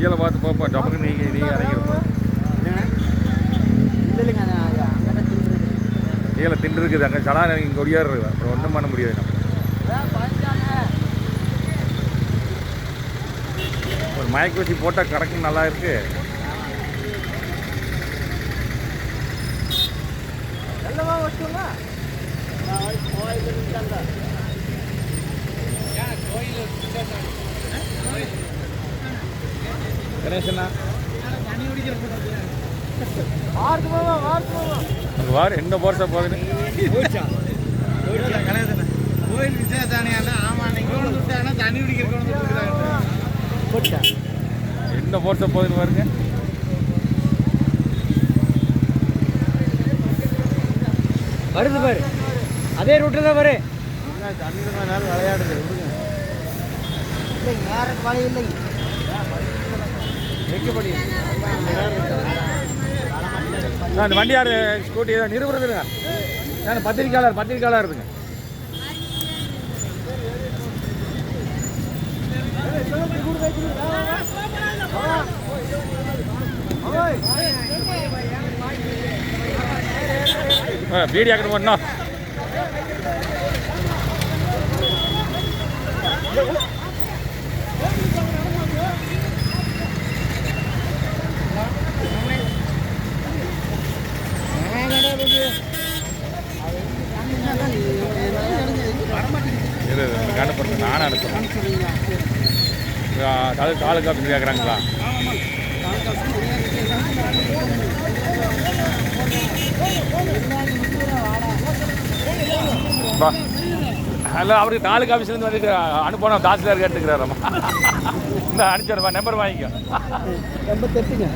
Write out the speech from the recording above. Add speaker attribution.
Speaker 1: கீழே பார்த்து பார்ப்போம் டபக்கு நீங்கள் நீங்கள் இறங்கிருப்போம் கீழே திண்டு இருக்குது அங்கே சடா இறங்கி கொடியார் இருக்கு அப்புறம் ஒன்றும் பண்ண முடியாது. நம்ம ஒரு மயக்க ஊசி போட்டால் கணக்கு நல்லா
Speaker 2: இருக்குது கோயில்
Speaker 1: கணேசனா வார் எங்க போர்ஸா போகுது
Speaker 3: கோயில் விசேஷானியா ஆமா நீங்க தண்ணி குடிக்கிற
Speaker 1: எந்த போர்ஸா போகுதுன்னு பாருங்க.
Speaker 2: வருது பாரு. அதே ரூட்டில் தான் பாரு
Speaker 3: தண்ணி விளையாடுது.
Speaker 2: நேரம் வழி இல்லை
Speaker 1: நான் வண்டி யார் ஸ்கூட்டி ஏதோ நிறுவனதுங்க நான் பத்திரிக்கையாளர் பத்திரிக்கையாளர் இருக்குங்க வீடியோ ஆக்கணும் பண்ணோம் இது அனுப்புறேன். நானும் அனுப்புகிறேன் அது தாலுக்கா அப்படின்னு கேட்குறாங்களா ஹலோ அவருக்கு தாலுக்கா ஆஃபீஸ்லேருந்து வந்து அனுப்பணும் தாசில்தார் கேட்டுக்கிறாரம்மா இந்த அனுப்பிச்சிடுறப்பா நம்பர் வாங்கிக்கோ.
Speaker 2: நம்பர் தெரிஞ்சுங்க